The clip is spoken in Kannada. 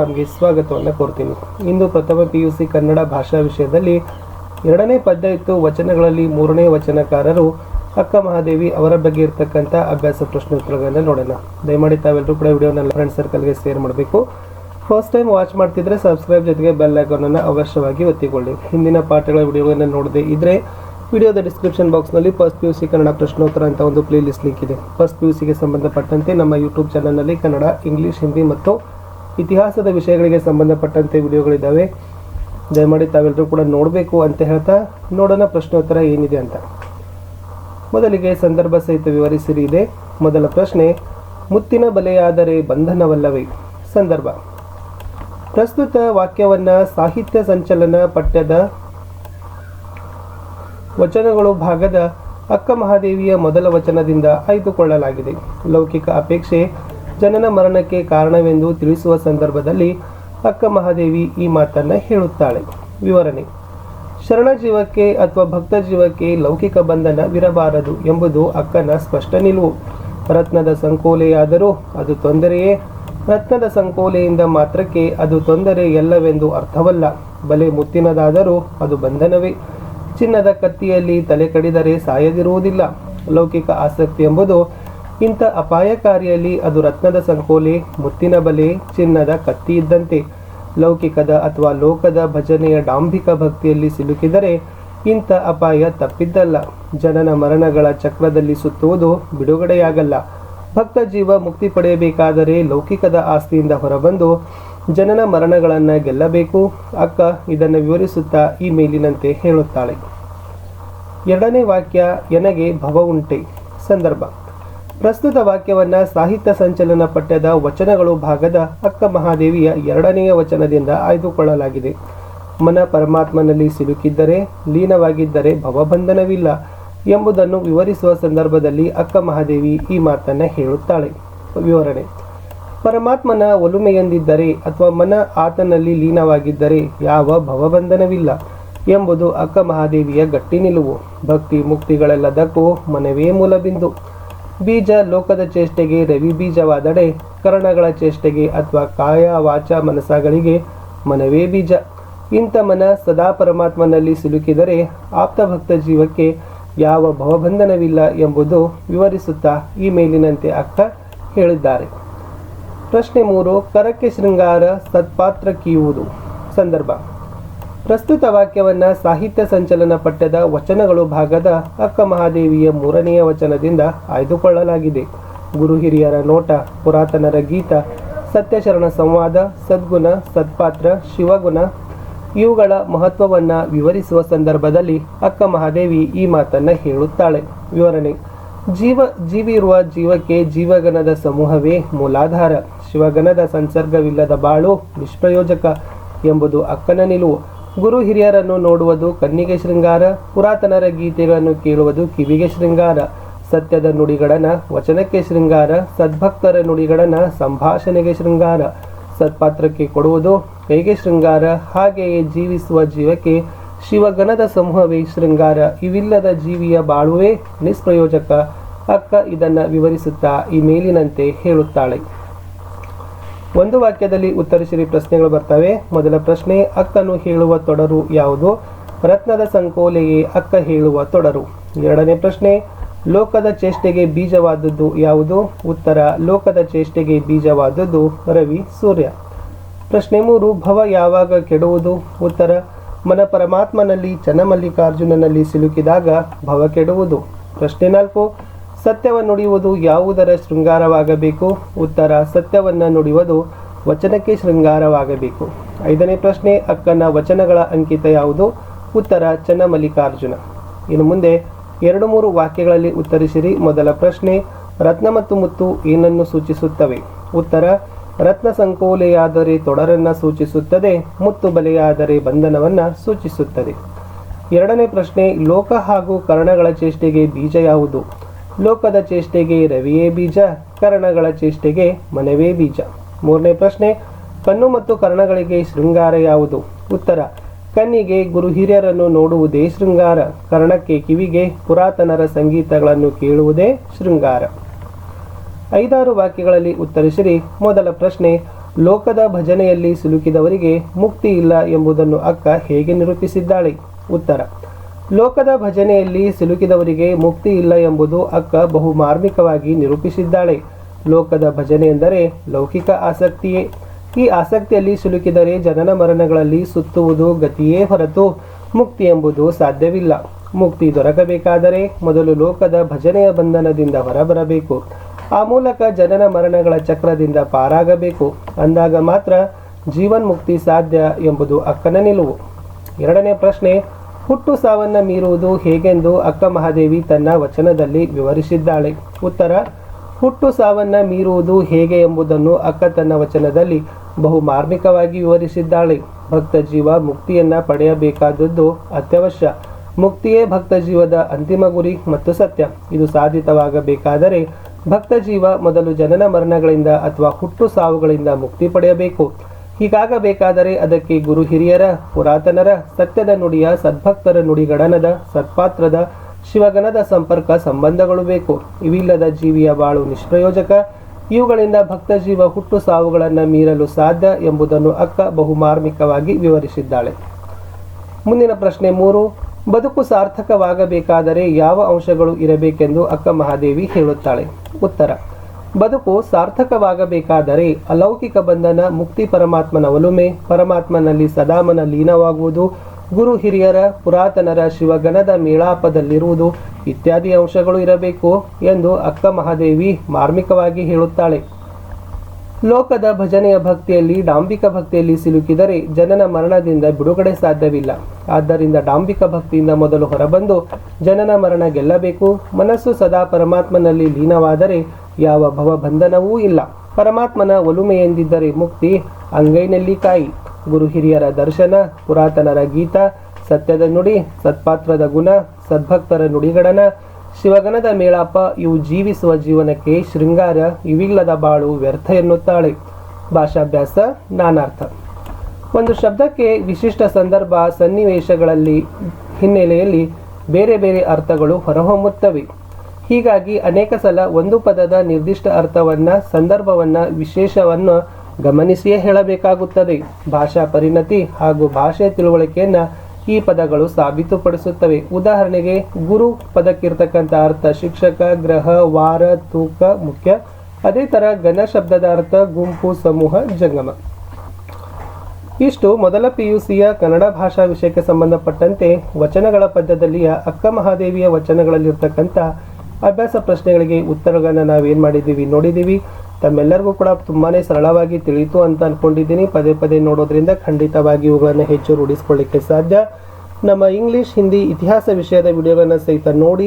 ನಮಗೆ ಸ್ವಾಗತವನ್ನು ಕೋರ್ತೀನಿ. ಇಂದು ಪ್ರಥಮ ಪಿ ಯು ಸಿ ಕನ್ನಡ ಭಾಷಾ ವಿಷಯದಲ್ಲಿ ಎರಡನೇ ಪದ್ಯ ಇತ್ತು ವಚನಗಳಲ್ಲಿ ಮೂರನೇ ವಚನಕಾರರು ಅಕ್ಕ ಮಹಾದೇವಿ ಅವರ ಬಗ್ಗೆ ಇರತಕ್ಕಂಥ ಅಭ್ಯಾಸ ಪ್ರಶ್ನೋತ್ತರಗಳನ್ನು ನೋಡೋಣ. ದಯಮಾಡಿ ತಾವೆಲ್ಲರೂ ಕೂಡ ವಿಡಿಯೋನ ಫ್ರೆಂಡ್ ಸರ್ಕಲ್ಗೆ ಶೇರ್ ಮಾಡಬೇಕು. ಫಸ್ಟ್ ಟೈಮ್ ವಾಚ್ ಮಾಡ್ತಿದ್ರೆ ಸಬ್ಸ್ಕ್ರೈಬ್ ಜೊತೆಗೆ ಬೆಲ್ ಐಕಾನನ್ನು ಅವಶ್ಯವಾಗಿ ಒತ್ತಿಕೊಳ್ಳಿ. ಹಿಂದಿನ ಪಾಠಗಳ ವಿಡಿಯೋಗಳನ್ನು ನೋಡದೆ ಇದ್ರೆ ವಿಡಿಯೋದ ಡಿಸ್ಕ್ರಿಪ್ಷನ್ ಬಾಕ್ಸ್ನಲ್ಲಿ first P U C Kannada ಪ್ರಶ್ನೋತ್ತರ ಅಂತ ಒಂದು ಪ್ಲೇ ಲಿಸ್ಟ್ ಲಿಂಕ್ ಇದೆ ಫಸ್ಟ್ ಪಿ ಯು ಸಿಗೆ ಸಂಬಂಧಪಟ್ಟಂತೆ ನಮ್ಮ ಯೂಟ್ಯೂಬ್ ಚಾನಲ್ನಲ್ಲಿ ಕನ್ನಡ ಇಂಗ್ಲೀಷ್ ಹಿಂದಿ ಮತ್ತು ಇತಿಹಾಸದ ವಿಷಯಗಳಿಗೆ ಸಂಬಂಧಪಟ್ಟಂತೆ ವಿಡಿಯೋಗಳಿದ್ದಾವೆ. ದಯಮಾಡಿ ತಾವೆಲ್ಲರೂ ಕೂಡ ನೋಡಬೇಕು ಅಂತ ಹೇಳ್ತಾ ನೋಡೋಣ ಪ್ರಶ್ನೋತ್ತರ ಏನಿದೆ ಅಂತ. ಮೊದಲಿಗೆ ಸಂದರ್ಭ ಸಹಿತ ವಿವರಿಸಿರಿ ಇದೆ. ಮೊದಲ ಪ್ರಶ್ನೆ, ಮುತ್ತಿನ ಬಲೆಯಾದರೆ ಬಂಧನವಲ್ಲವೇ? ಸಂದರ್ಭ, ಪ್ರಸ್ತುತ ವಾಕ್ಯವನ್ನ ಸಾಹಿತ್ಯ ಸಂಚಲನ ಪಠ್ಯದ ವಚನಗಳು ಭಾಗದ ಅಕ್ಕ ಮಹಾದೇವಿಯ ಮೊದಲ ವಚನದಿಂದ ಆಯ್ದುಕೊಳ್ಳಲಾಗಿದೆ. ಲೌಕಿಕ ಅಪೇಕ್ಷೆ ಜನನ ಮರಣಕ್ಕೆ ಕಾರಣವೆಂದು ತಿಳಿಸುವ ಸಂದರ್ಭದಲ್ಲಿ ಅಕ್ಕ ಮಹಾದೇವಿ ಈ ಮಾತನ್ನ ಹೇಳುತ್ತಾಳೆ. ವಿವರಣೆ. ಶರಣ ಜೀವಕ್ಕೆ ಅಥವಾ ಭಕ್ತ ಜೀವಕ್ಕೆ ಲೌಕಿಕ ಬಂಧನವಿರಬಾರದು ಎಂಬುದು ಅಕ್ಕನ ಸ್ಪಷ್ಟ ನಿಲುವು. ರತ್ನದ ಸಂಕೋಲೆಯಾದರೂ ಅದು ತೊಂದರೆಯೇ? ರತ್ನದ ಸಂಕೋಲೆಯಿಂದ ಮಾತ್ರಕ್ಕೆ ಅದು ತೊಂದರೆ ಎಲ್ಲವೆಂದು ಅರ್ಥವಲ್ಲ. ಬಲೆ ಮುತ್ತಿನದಾದರೂ ಅದು ಬಂಧನವೇ? ಚಿನ್ನದ ಕತ್ತಿಯಲ್ಲಿ ತಲೆ ಕಡಿದರೆ ಸಾಯದಿರುವುದಿಲ್ಲ. ಲೌಕಿಕ ಆಸಕ್ತಿ ಎಂಬುದು ಇಂಥ ಅಪಾಯಕಾರಿಯಲ್ಲಿ ಅದು ರತ್ನದ ಸಂಕೋಲೆ, ಮುತ್ತಿನ ಬಲೆ, ಚಿನ್ನದ ಕತ್ತಿ ಇದ್ದಂತೆ. ಲೌಕಿಕದ ಅಥವಾ ಲೋಕದ ಭಜನೆಯ ಡಾಂಭಿಕ ಭಕ್ತಿಯಲ್ಲಿ ಸಿಲುಕಿದರೆ ಇಂಥ ಅಪಾಯ ತಪ್ಪಿದ್ದಲ್ಲ. ಜನನ ಮರಣಗಳ ಚಕ್ರದಲ್ಲಿ ಸುತ್ತುವುದು ಬಿಡುಗಡೆಯಾಗಲ್ಲ. ಭಕ್ತ ಜೀವ ಮುಕ್ತಿ ಪಡೆಯಬೇಕಾದರೆ ಲೌಕಿಕದ ಆಸ್ತಿಯಿಂದ ಹೊರಬಂದು ಜನನ ಮರಣಗಳನ್ನು ಗೆಲ್ಲಬೇಕು. ಅಕ್ಕ ಇದನ್ನು ವಿವರಿಸುತ್ತಾ ಈ ಮೇಲಿನಂತೆ ಹೇಳುತ್ತಾಳೆ. ಎರಡನೇ ವಾಕ್ಯ, ಎನಗೆ ಭವ ಉಂಟೆ ಸಂದರ್ಭ. ಪ್ರಸ್ತುತ ವಾಕ್ಯವನ್ನ ಸಾಹಿತ್ಯ ಸಂಚಲನ ಪಠ್ಯದ ವಚನಗಳು ಭಾಗದ ಅಕ್ಕ ಮಹಾದೇವಿಯ ಎರಡನೆಯ ವಚನದಿಂದ ಆಯ್ದುಕೊಳ್ಳಲಾಗಿದೆ. ಮನ ಪರಮಾತ್ಮನಲ್ಲಿ ಸಿಲುಕಿದ್ದರೆ, ಲೀನವಾಗಿದ್ದರೆ ಭವಬಂಧನವಿಲ್ಲ ಎಂಬುದನ್ನು ವಿವರಿಸುವ ಸಂದರ್ಭದಲ್ಲಿ ಅಕ್ಕ ಮಹಾದೇವಿ ಈ ಮಾತನ್ನ ಹೇಳುತ್ತಾಳೆ. ವಿವರಣೆ. ಪರಮಾತ್ಮನ ಒಲುಮೆಯೆಂದಿದ್ದರೆ ಅಥವಾ ಮನ ಆತನಲ್ಲಿ ಲೀನವಾಗಿದ್ದರೆ ಯಾವ ಭವಬಂಧನವಿಲ್ಲ ಎಂಬುದು ಅಕ್ಕ ಮಹಾದೇವಿಯ ಗಟ್ಟಿ ನಿಲುವು ಭಕ್ತಿ ಮುಕ್ತಿಗಳೆಲ್ಲದಕ್ಕೂ ಮನವೇ ಮೂಲಬಿಂದು. ಬೀಜ ಲೋಕದ ಚೇಷ್ಟೆಗೆ ರವಿ ಬೀಜವಾದಡೆ, ಕರಣಗಳ ಚೇಷ್ಟೆಗೆ ಅಥವಾ ಕಾಯ ವಾಚ ಮನಸ್ಸಗಳಿಗೆ ಮನವೇ ಬೀಜ. ಇಂಥ ಮನ ಸದಾ ಪರಮಾತ್ಮನಲ್ಲಿ ಸಿಲುಕಿದರೆ ಆಪ್ತ ಭಕ್ತ ಜೀವಕ್ಕೆ ಯಾವ ಭವಬಂಧನವಿಲ್ಲ ಎಂಬುದು ವಿವರಿಸುತ್ತಾ ಈ ಮೇಲಿನಂತೆ ಅಕ್ಕ ಹೇಳಿದ್ದಾರೆ. ಪ್ರಶ್ನೆ ಮೂರು, ಕರಕ್ಕೆ ಶೃಂಗಾರ ಸತ್ಪಾತ್ರ ಕೀಯುವುದು. ಸಂದರ್ಭ ಪ್ರಸ್ತುತ ವಾಕ್ಯವನ್ನ ಸಾಹಿತ್ಯ ಸಂಚಲನ ಪಠ್ಯದ ವಚನಗಳು ಭಾಗದ ಅಕ್ಕ ಮಹಾದೇವಿಯ ಮೂರನೆಯ ವಚನದಿಂದ ಆಯ್ದುಕೊಳ್ಳಲಾಗಿದೆ. ಗುರು ಹಿರಿಯರ ನೋಟ, ಪುರಾತನರ ಗೀತ, ಸತ್ಯಶರಣ ಸಂವಾದ, ಸದ್ಗುಣ, ಸತ್ಪಾತ್ರ, ಶಿವಗುಣ ಇವುಗಳ ಮಹತ್ವವನ್ನ ವಿವರಿಸುವ ಸಂದರ್ಭದಲ್ಲಿ ಅಕ್ಕ ಮಹಾದೇವಿ ಈ ಮಾತನ್ನ ಹೇಳುತ್ತಾಳೆ. ವಿವರಣೆ, ಜೀವ ಜೀವಿರುವ ಜೀವಕ್ಕೆ ಜೀವಗಣದ ಸಮೂಹವೇ ಮೂಲಾಧಾರ. ಶಿವಗಣದ ಸಂಸರ್ಗವಿಲ್ಲದ ಬಾಳು ನಿಷ್ಪ್ರಯೋಜಕ ಎಂಬುದು ಅಕ್ಕನ ನಿಲುವು. ಗುರು ಹಿರಿಯರನ್ನು ನೋಡುವುದು, ಕಣ್ಣಿಗೆ ಶೃಂಗಾರ, ಪುರಾತನರ ಗೀತೆಗಳನ್ನು ಕೇಳುವುದು, ಕಿವಿಗೆ ಶೃಂಗಾರ, ಸತ್ಯದ ನುಡಿಗಳನ್ನು, ವಚನಕ್ಕೆ ಶೃಂಗಾರ, ಸದ್ಭಕ್ತರ ನುಡಿಗಳನ್ನು, ಸಂಭಾಷಣೆಗೆ ಶೃಂಗಾರ, ಸತ್ಪಾತ್ರಕ್ಕೆ ಕೊಡುವುದು, ಕೈಗೆ ಶೃಂಗಾರ, ಹಾಗೆಯೇ ಜೀವಿಸುವ ಜೀವಕ್ಕೆ ಶಿವಗಣದ ಸಮೂಹವೇ ಶೃಂಗಾರ, ಇವಿಲ್ಲದ ಜೀವಿಯ ಬಾಳುವೆ ನಿಸ್ಪ್ರಯೋಜಕ ಅಕ್ಕ ಇದನ್ನು ವಿವರಿಸುತ್ತಾ ಈ ಮೇಲಿನಂತೆ ಹೇಳುತ್ತಾಳೆ. ಒಂದು ವಾಕ್ಯದಲ್ಲಿ ಉತ್ತರಿಸಿರಿ, ಪ್ರಶ್ನೆಗಳು ಬರ್ತವೆ. ಮೊದಲ ಪ್ರಶ್ನೆ, ಅಕ್ಕನು ಹೇಳುವ ತೊಡರು ಯಾವುದು? ರತ್ನದ ಸಂಕೋಲೆಗೆ ಅಕ್ಕ ಹೇಳುವ ತೊಡರು. ಎರಡನೇ ಪ್ರಶ್ನೆ, ಲೋಕದ ಚೇಷ್ಟೆಗೆ ಬೀಜವಾದದ್ದು ಯಾವುದು? ಉತ್ತರ, ಲೋಕದ ಚೇಷ್ಟೆಗೆ ಬೀಜವಾದದ್ದು ರವಿ ಸೂರ್ಯ. ಪ್ರಶ್ನೆ ಮೂರು, ಭವ ಯಾವಾಗ ಕೆಡುವುದು? ಉತ್ತರ, ಮನ ಪರಮಾತ್ಮನಲ್ಲಿ ಚನ್ನಮಲ್ಲಿಕಾರ್ಜುನನಲ್ಲಿ ಸಿಲುಕಿದಾಗ ಭವ ಕೆಡುವುದು. ಪ್ರಶ್ನೆ ನಾಲ್ಕು ಸತ್ಯವನ್ನು ನುಡಿಯುವುದು ಯಾವುದರ ಶೃಂಗಾರವಾಗಬೇಕು? ಉತ್ತರ, ಸತ್ಯವನ್ನು ನುಡಿಯುವುದು ವಚನಕ್ಕೆ ಶೃಂಗಾರವಾಗಬೇಕು. ಐದನೇ ಪ್ರಶ್ನೆ, ಅಕ್ಕನ ವಚನಗಳ ಅಂಕಿತ ಯಾವುದು? ಉತ್ತರ, ಚನ್ನಮಲ್ಲಿಕಾರ್ಜುನ. ಇನ್ನು ಮುಂದೆ ಎರಡು ಮೂರು ವಾಕ್ಯಗಳಲ್ಲಿ ಉತ್ತರಿಸಿರಿ. ಮೊದಲ ಪ್ರಶ್ನೆ, ರತ್ನ ಮತ್ತು ಮುತ್ತು ಏನನ್ನು ಸೂಚಿಸುತ್ತವೆ? ಉತ್ತರ, ರತ್ನ ಸಂಕೋಲೆಯಾದರೆ ತೊಡರನ್ನು ಸೂಚಿಸುತ್ತದೆ, ಮುತ್ತು ಬಲೆಯಾದರೆ ಬಂಧನವನ್ನು ಸೂಚಿಸುತ್ತದೆ. ಎರಡನೇ ಪ್ರಶ್ನೆ, ಲೋಕ ಹಾಗೂ ಕರ್ಣಗಳ ಚೇಷ್ಟೆಗೆ ಬೀಜ ಯಾವುದು? ಲೋಕದ ಚೇಷ್ಟೆಗೆ ರವಿಯೇ ಬೀಜ, ಕರ್ಣಗಳ ಚೇಷ್ಟೆಗೆ ಮನವೇ ಬೀಜ. ಮೂರನೇ ಪ್ರಶ್ನೆ, ಕಣ್ಣು ಮತ್ತು ಕರ್ಣಗಳಿಗೆ ಶೃಂಗಾರ ಯಾವುದು? ಉತ್ತರ, ಕಣ್ಣಿಗೆ ಗುರು ಹಿರಿಯರನ್ನು ನೋಡುವುದೇ ಶೃಂಗಾರ, ಕರ್ಣಕ್ಕೆ ಕಿವಿಗೆ ಪುರಾತನರ ಸಂಗೀತಗಳನ್ನು ಕೇಳುವುದೇ ಶೃಂಗಾರ. ಐದಾರು ವಾಕ್ಯಗಳಲ್ಲಿ ಉತ್ತರಿಸಿರಿ. ಮೊದಲ ಪ್ರಶ್ನೆ, ಲೋಕದ ಭಜನೆಯಲ್ಲಿ ಸಿಲುಕಿದವರಿಗೆ ಮುಕ್ತಿ ಇಲ್ಲ ಎಂಬುದನ್ನು ಅಕ್ಕ ಹೇಗೆ ನಿರೂಪಿಸಿದ್ದಾಳೆ? ಉತ್ತರ ಲೋಕದ ಭಜನೆಯಲ್ಲಿ ಸಿಲುಕಿದವರಿಗೆ ಮುಕ್ತಿ ಇಲ್ಲ ಎಂಬುದು ಅಕ್ಕ ಬಹು ಮಾರ್ಮಿಕವಾಗಿ ನಿರೂಪಿಸಿದ್ದಾಳೆ. ಲೋಕದ ಭಜನೆ ಎಂದರೆ ಲೌಕಿಕ ಆಸಕ್ತಿಯೇ. ಈ ಆಸಕ್ತಿಯಲ್ಲಿ ಸಿಲುಕಿದರೆ ಜನನ ಮರಣಗಳಲ್ಲಿ ಸುತ್ತುವುದು ಗತಿಯೇ ಹೊರತು ಮುಕ್ತಿ ಎಂಬುದು ಸಾಧ್ಯವಿಲ್ಲ. ಮುಕ್ತಿ ದೊರಕಬೇಕಾದರೆ ಮೊದಲು ಲೋಕದ ಭಜನೆಯ ಬಂಧನದಿಂದ ಹೊರಬರಬೇಕು. ಆ ಮೂಲಕ ಜನನ ಮರಣಗಳ ಚಕ್ರದಿಂದ ಪಾರಾಗಬೇಕು. ಅಂದಾಗ ಮಾತ್ರ ಜೀವನ್ಮುಕ್ತಿ ಸಾಧ್ಯ ಎಂಬುದು ಅಕ್ಕನ ನಿಲುವು. ಎರಡನೇ ಪ್ರಶ್ನೆ ಹುಟ್ಟು ಸಾವನ್ನ ಮೀರುವುದು ಹೇಗೆಂದು ಅಕ್ಕ ಮಹಾದೇವಿ ತನ್ನ ವಚನದಲ್ಲಿ ವಿವರಿಸಿದ್ದಾಳೆ. ಉತ್ತರ, ಹುಟ್ಟು ಸಾವನ್ನ ಮೀರುವುದು ಹೇಗೆ ಎಂಬುದನ್ನು ಅಕ್ಕ ತನ್ನ ವಚನದಲ್ಲಿ ಬಹು ಮಾರ್ಮಿಕವಾಗಿ ವಿವರಿಸಿದ್ದಾಳೆ. ಭಕ್ತ ಜೀವ ಮುಕ್ತಿಯನ್ನ ಪಡೆಯಬೇಕಾದದ್ದು ಅತ್ಯವಶ್ಯ. ಮುಕ್ತಿಯೇ ಭಕ್ತ ಜೀವದ ಅಂತಿಮ ಗುರಿ ಮತ್ತು ಸತ್ಯ. ಇದು ಸಾಧಿತವಾಗಬೇಕಾದರೆ ಭಕ್ತ ಜೀವ ಮೊದಲು ಜನನ ಮರಣಗಳಿಂದ ಅಥವಾ ಹುಟ್ಟು ಸಾವುಗಳಿಂದ ಮುಕ್ತಿ ಪಡೆಯಬೇಕು. ಹೀಗಾಗಬೇಕಾದರೆ ಅದಕ್ಕೆ ಗುರು ಹಿರಿಯರ, ಪುರಾತನರ, ಸತ್ಯದ ನುಡಿಯ, ಸದ್ಭಕ್ತರ ನುಡಿಗಡನದ ಸತ್ಪಾತ್ರದ, ಶಿವಗಣದ ಸಂಪರ್ಕ ಸಂಬಂಧಗಳು ಬೇಕು. ಇವಿಲ್ಲದ ಜೀವಿಯ ಬಾಳು ನಿಷ್ಪ್ರಯೋಜಕ. ಇವುಗಳಿಂದ ಭಕ್ತ ಜೀವ ಹುಟ್ಟು ಸಾವುಗಳನ್ನು ಮೀರಲು ಸಾಧ್ಯ ಎಂಬುದನ್ನು ಅಕ್ಕ ಬಹುಮಾರ್ಮಿಕವಾಗಿ ವಿವರಿಸಿದ್ದಾಳೆ. ಮುಂದಿನ ಪ್ರಶ್ನೆ ಮೂರು. ಬದುಕು ಸಾರ್ಥಕವಾಗಬೇಕಾದರೆ ಯಾವ ಅಂಶಗಳು ಇರಬೇಕೆಂದು ಅಕ್ಕ ಮಹಾದೇವಿ ಹೇಳುತ್ತಾಳೆ. ಉತ್ತರ. ಬದುಕು ಸಾರ್ಥಕವಾಗಬೇಕಾದರೆ ಅಲೌಕಿಕ ಬಂಧನ, ಮುಕ್ತಿ ಪರಮಾತ್ಮನ ಒಲುಮೆ, ಪರಮಾತ್ಮನಲ್ಲಿ ಸದಾಮನ ಲೀನವಾಗುವುದು, ಗುರು ಹಿರಿಯರ, ಪುರಾತನರ ಶಿವಗಣದ ಮೇಳಾಪದಲ್ಲಿರುವುದು ಇತ್ಯಾದಿ ಅಂಶಗಳು ಇರಬೇಕು ಎಂದು ಅಕ್ಕ ಮಹಾದೇವಿ ಮಾರ್ಮಿಕವಾಗಿ ಹೇಳುತ್ತಾಳೆ. ಲೋಕದ ಭಜನೆಯ ಭಕ್ತಿಯಲ್ಲಿ, ಡಾಂಬಿಕ ಭಕ್ತಿಯಲ್ಲಿ ಸಿಲುಕಿದರೆ ಜನನ ಮರಣದಿಂದ ಬಿಡುಗಡೆ ಸಾಧ್ಯವಿಲ್ಲ. ಆದ್ದರಿಂದ ಡಾಂಬಿಕ ಭಕ್ತಿಯಿಂದ ಮೊದಲು ಹೊರಬಂದು ಜನನ ಮರಣ ಗೆಲ್ಲಬೇಕು. ಮನಸ್ಸು ಸದಾ ಪರಮಾತ್ಮನಲ್ಲಿ ಲೀನವಾದರೆ ಯಾವ ಭವಬಂಧನವೂ ಇಲ್ಲ. ಪರಮಾತ್ಮನ ಒಲುಮೆ ಎಂದಿದ್ದರೆ ಮುಕ್ತಿ, ಅಂಗೈನಲ್ಲಿ ಕಾಯಿ. ಗುರು ಹಿರಿಯರ ದರ್ಶನ, ಪುರಾತನರ ಗೀತ, ಸತ್ಯದ ನುಡಿ, ಸತ್ಪಾತ್ರದ ಗುಣ, ಸದ್ಭಕ್ತರ ನುಡಿಗಡನ, ಶಿವಗಣದ ಮೇಳಾಪ ಇವು ಜೀವಿಸುವ ಜೀವನಕ್ಕೆ ಶೃಂಗಾರ, ಇವಿಲ್ಲದ ಬಾಳು ವ್ಯರ್ಥ ಎನ್ನುತ್ತಾಳೆ. ಭಾಷಾಭ್ಯಾಸ, ನಾನಾರ್ಥ. ಒಂದು ಶಬ್ದಕ್ಕೆ ವಿಶಿಷ್ಟ ಸಂದರ್ಭ ಸನ್ನಿವೇಶಗಳಲ್ಲಿ ಹಿನ್ನೆಲೆಯಲ್ಲಿ ಬೇರೆ ಬೇರೆ ಅರ್ಥಗಳು ಹೊರಹೊಮ್ಮುತ್ತವೆ. ಹೀಗಾಗಿ ಅನೇಕ ಸಲ ಒಂದು ಪದದ ನಿರ್ದಿಷ್ಟ ಅರ್ಥವನ್ನ, ಸಂದರ್ಭವನ್ನ, ವಿಶೇಷವನ್ನು ಗಮನಿಸಿಯೇ ಹೇಳಬೇಕಾಗುತ್ತದೆ. ಭಾಷಾ ಪರಿಣತಿ ಹಾಗೂ ಭಾಷೆ ತಿಳುವಳಿಕೆಯನ್ನ ಈ ಪದಗಳು ಸಾಬೀತುಪಡಿಸುತ್ತವೆ. ಉದಾಹರಣೆಗೆ, ಗುರು ಪದಕ್ಕಿರ್ತಕ್ಕಂಥ ಅರ್ಥ ಶಿಕ್ಷಕ, ಗ್ರಹ, ವಾರ, ತೂಕ, ಮುಖ್ಯ. ಅದೇ ಥರ ಘನ ಶಬ್ದದ ಅರ್ಥ ಗುಂಪು, ಸಮೂಹ, ಜಂಗಮ. ಇಷ್ಟು. ಮೊದಲ ಪಿಯುಸಿಯ ಕನ್ನಡ ಭಾಷಾ ವಿಷಯಕ್ಕೆ ಸಂಬಂಧಪಟ್ಟಂತೆ ವಚನಗಳ ಪದ್ಯದಲ್ಲಿಯ ಅಕ್ಕ ಮಹಾದೇವಿಯ ವಚನಗಳಲ್ಲಿರ್ತಕ್ಕಂಥ ಅಭ್ಯಾಸ ಪ್ರಶ್ನೆಗಳಿಗೆ ಉತ್ತರಗಳನ್ನು ನಾವೇನು ಮಾಡಿದ್ದೀವಿ, ನೋಡಿದ್ದೀವಿ. ತಮ್ಮೆಲ್ಲರಿಗೂ ಕೂಡ ತುಂಬಾನೇ ಸರಳವಾಗಿ ತಿಳಿಯಿತು ಅಂತ ಅನ್ಕೊಂಡಿದ್ದೀನಿ. ಪದೇ ಪದೇ ನೋಡೋದ್ರಿಂದ ಖಂಡಿತವಾಗಿ ಇವುಗಳನ್ನು ಹೆಚ್ಚು ರೂಢಿಸ್ಕೊಳ್ಳಿಕ್ಕೆ ಸಾಧ್ಯ. ನಮ್ಮ ಇಂಗ್ಲಿಷ್ ಹಿಂದಿ ಇತಿಹಾಸ ವಿಷಯದ ವಿಡಿಯೋಗಳನ್ನು ಸಹಿತ ನೋಡಿ